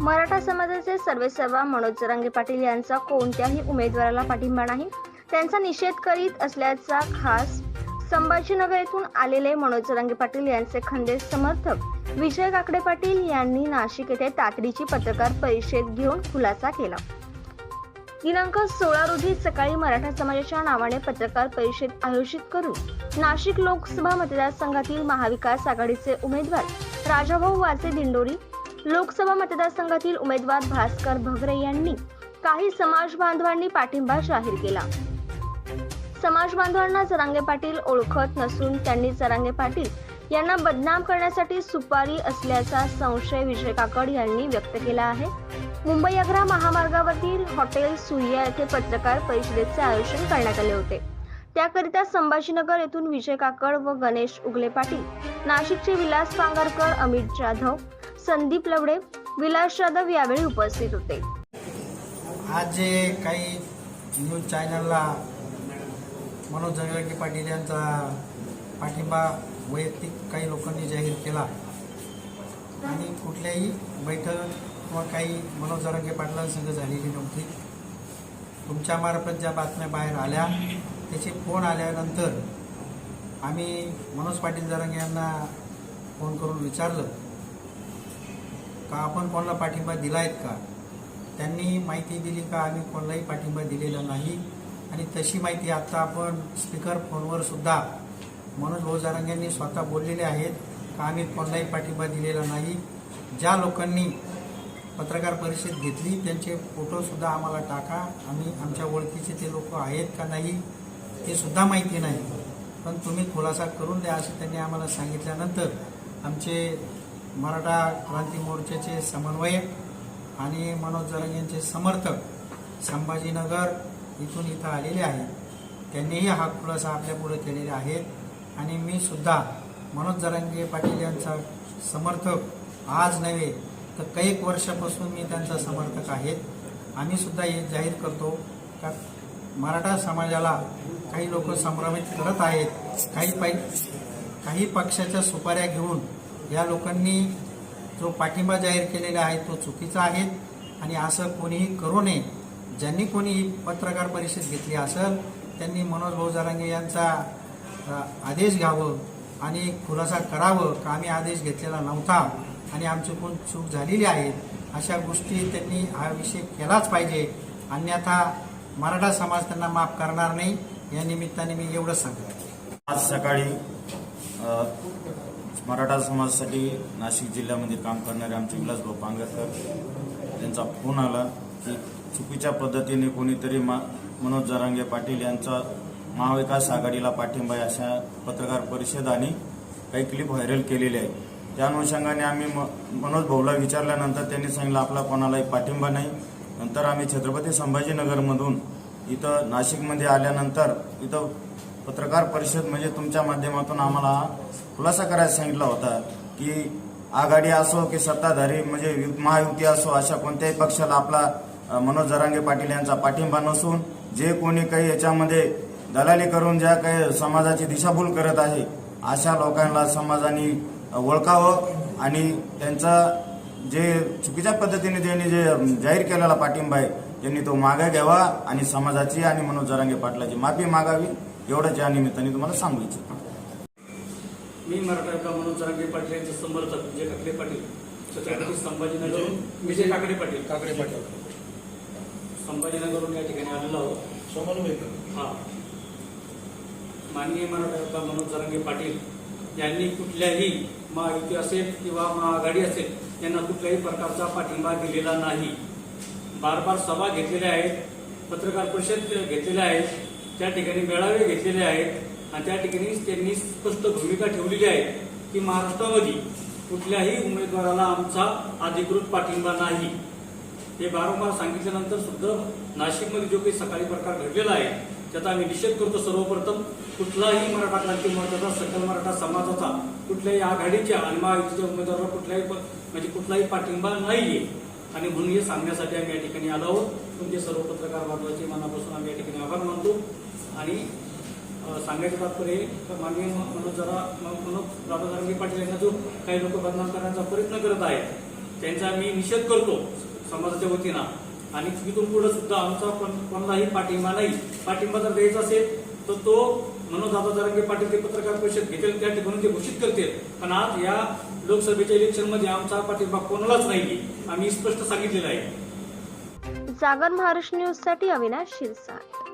मराठा समाजाचे सर्वेसर्वा मनोज रंगे पाटील यांचा कोणत्याही उमेदवाराला पाठिंबा नाही. त्यांचा निषेध करीत असल्याचा खास संभाजीनगर येथून आलेले मनोज रंगे पाटील यांचे खंदे समर्थक विजय काकडे पाटील यांनी नाशिक येथे तातडीची पत्रकार परिषद घेऊन खुलासा केला. दिनांक सोळा रोजी सकाळी मराठा समाजाच्या नावाने पत्रकार परिषद आयोजित करून नाशिक लोकसभा मतदारसंघातील महाविकास आघाडीचे उमेदवार राजाभाऊ वाचे दिंडोरी लोकसभा मतदारसंघातील उमेदवार भास्कर भगरे यांनी काही समाज बांधवांनी पाठिंबा जाहीर केला. समाज बांधवांना जरांगे पाटील ओळखत नसून त्यांनी जरांगे पाटील यांना बदनाम करण्यासाठी सुपारी असल्याचा संशय विजय काकड यांनी व्यक्त केला आहे. मुंबई आग्रा महामार्गावरील हॉटेल सूर्या येथे पत्रकार परिषदेचे आयोजन करण्यात आले होते. त्याकरिता संभाजीनगर येथून विजय काकड व गणेश उगले पाटील नाशिकचे विलास पांगरकर अमित जाधव संदीप लवडे विलास यादव यावेळी उपस्थित होते. आज जे काही न्यूज चॅनलला मनोज जगलांगे पाटील यांचा पाठिंबा वैयक्तिक काही लोकांनी जाहीर केला आणि कुठल्याही बैठक किंवा काही मनोज जरांगे पाटलांसंग झालेली नव्हती. तुमच्यामार्फत ज्या बातम्या बाहेर आल्या त्याचे फोन आल्यानंतर आम्ही मनोज पाटील जरांगे यांना फोन करून विचारलं. का आपण कोणाला पाठिंबा दिला आहेत का? त्यांनी माहिती दिली का? आम्ही कोणालाही पाठिंबा दिलेला नाही. आणि तशी माहिती आत्ता आपण स्पीकर फोनवर सुद्धा मनोज भाऊ यांनी स्वतः बोललेले आहेत का आम्ही कोणालाही पाठिंबा दिलेला नाही. ज्या लोकांनी पत्रकार परिषद घेतली त्यांचे फोटोसुद्धा आम्हाला टाका. आम्ही आमच्या ओळखीचे ते लोक आहेत का नाही ते सुद्धा माहिती नाही. पण तुम्ही खुलासा करून द्या असं त्यांनी आम्हाला सांगितल्यानंतर आमचे मराठा क्रांती मोर्चाचे समन्वयक आणि मनोज जरंग यांचे समर्थक संभाजीनगर इथून इथं आलेले आहेत. त्यांनीही हा खुलासा आपल्यापुढे केलेले आहेत. आणि मी सुद्धा मनोज जरांगे पाटील यांचा समर्थक आज नव्हे तर कैक वर्षापासून मी त्यांचा समर्थक आहेत. आम्ही सुद्धा हे जाहीर करतो का मराठा समाजाला काही लोक संभ्रमित करत आहेत. काही पै काही पक्षाच्या सुपाऱ्या घेऊन या लोकांनी जो पाठिंबा जाहीर केलेला आहे तो चुकीचा आहे आणि असं कोणीही करू नये. ज्यांनी कोणी पत्रकार परिषद घेतली असेल त्यांनी मनोज भाऊ जारांगे यांचा आदेश घ्यावं आणि खुलासा करावं का आम्ही आदेश घेतलेला नव्हता आणि आमची कोण चूक झालेली आहे अशा गोष्टी त्यांनी हा विषय केलाच पाहिजे. अन्यथा मराठा समाज त्यांना माफ करणार नाही. या निमित्ताने मी एवढंच सांगतो. आज सकाळी मराठा समाजासाठी नाशिक जिल्ह्यामध्ये काम करणारे आमचे विलासभाऊ पांगरकर यांचा फोन आला की चुकीच्या पद्धतीने कोणीतरी मा मनोज जरांगे पाटील यांचा महाविकास आघाडीला पाठिंबा आहे अशा पत्रकार परिषद आणि काही क्लिप व्हायरल केलेले आहे त्या अनुषंगाने आम्ही म मनोज भाऊला विचारल्यानंतर त्यांनी सांगितलं आपला कोणालाही पाठिंबा नाही. नंतर आम्ही छत्रपती संभाजीनगरमधून इथं नाशिकमध्ये आल्यानंतर इथं पत्रकार परिषद म्हणजे तुमच्या माध्यमातून आम्हाला हा खुलासा करायला सांगितला होता की आघाडी असो की सत्ताधारी म्हणजे महायुती असो अशा कोणत्याही पक्षाला आपला मनोज जरांगे पाटील यांचा पाठिंबा नसून जे कोणी काही याच्यामध्ये दलाली करून ज्या काही समाजाची दिशाभूल करत आहे अशा लोकांना समाजाने ओळखावं आणि त्यांचा जे चुकीच्या पद्धतीने त्यांनी जे जाहीर केलेला पाठिंबा आहे त्यांनी तो मागे घ्यावा आणि समाजाची आणि मनोज जरांगे पाटलाची माफी मागावी. एवढंच या निमित्ताने तुम्हाला सांगू इच्छितो. मी मराठा म्हणून जरांगे पाटील यांचे समर्थक विजय काकडे पाटील. छत्रपती संभाजीनगर विजय काकडे पाटील. काकडे पाटील. संभाजीनगरहून या ठिकाणी आलेलो आहोत. हा. माननीय मराठा मनोज जरांगे पाटील यांनी कुठल्याही महायुती असेल किंवा महाआघाडी असेल यांना कुठल्याही प्रकारचा पाठिंबा दिलेला नाही. बार बार सभा घेतलेल्या आहेत पत्रकार परिषद घेतलेल्या आहेत. त्या ठिकाणी मेळावे घेतलेले आहेत आणि त्या ठिकाणी त्यांनी स्पष्ट भूमिका ठेवलेली आहे की महाराष्ट्रामध्ये कुठल्याही उमेदवाराला आमचा अधिकृत पाठिंबा नाही. हे वारंवार सांगितल्यानंतर सुद्धा नाशिकमध्ये जो काही सकाळी प्रकार घडलेला आहे त्याचा आम्ही निषेध करतो सर्वप्रथम. कुठलाही मराठा क्रांती मोर्चाचा सकल मराठा समाजाचा कुठल्याही आघाडीच्या आणि महायुतीच्या उमेदवाराला कुठल्याही प- म्हणजे कुठलाही पाठिंबा नाहीये. आणि म्हणून हे सांगण्यासाठी आम्ही या ठिकाणी आलो आहोत. तुमचे सर्व पत्रकार बांधवाचे मनापासून आम्ही या ठिकाणी आभार मानतो. आणि सांगायचं तात्पर्य तर का माननीय मनोज जरा मनोज दादा पाटील यांना जो काही लोक बदनाम करण्याचा प्रयत्न करत आहेत त्यांचा मी निषेध करतो समाजाच्या वतीनं. आणि तिथून पुढे सुद्धा आमचा कोणालाही पाठिंबा नाही पाठिंबा जर द्यायचा असेल तर तो मनोज जरांगे पाटील ते पत्रकार परिषद घेतील त्या ठिकाणी ते घोषित करतील. पण आज या लोकसभेच्या इलेक्शनमध्ये आमचा पाठिंबा कोणालाच नाही आम्ही स्पष्ट सांगितलेलं आहे. जागर महाराष्ट्र न्यूजसाठी अविनाश शिरसाट.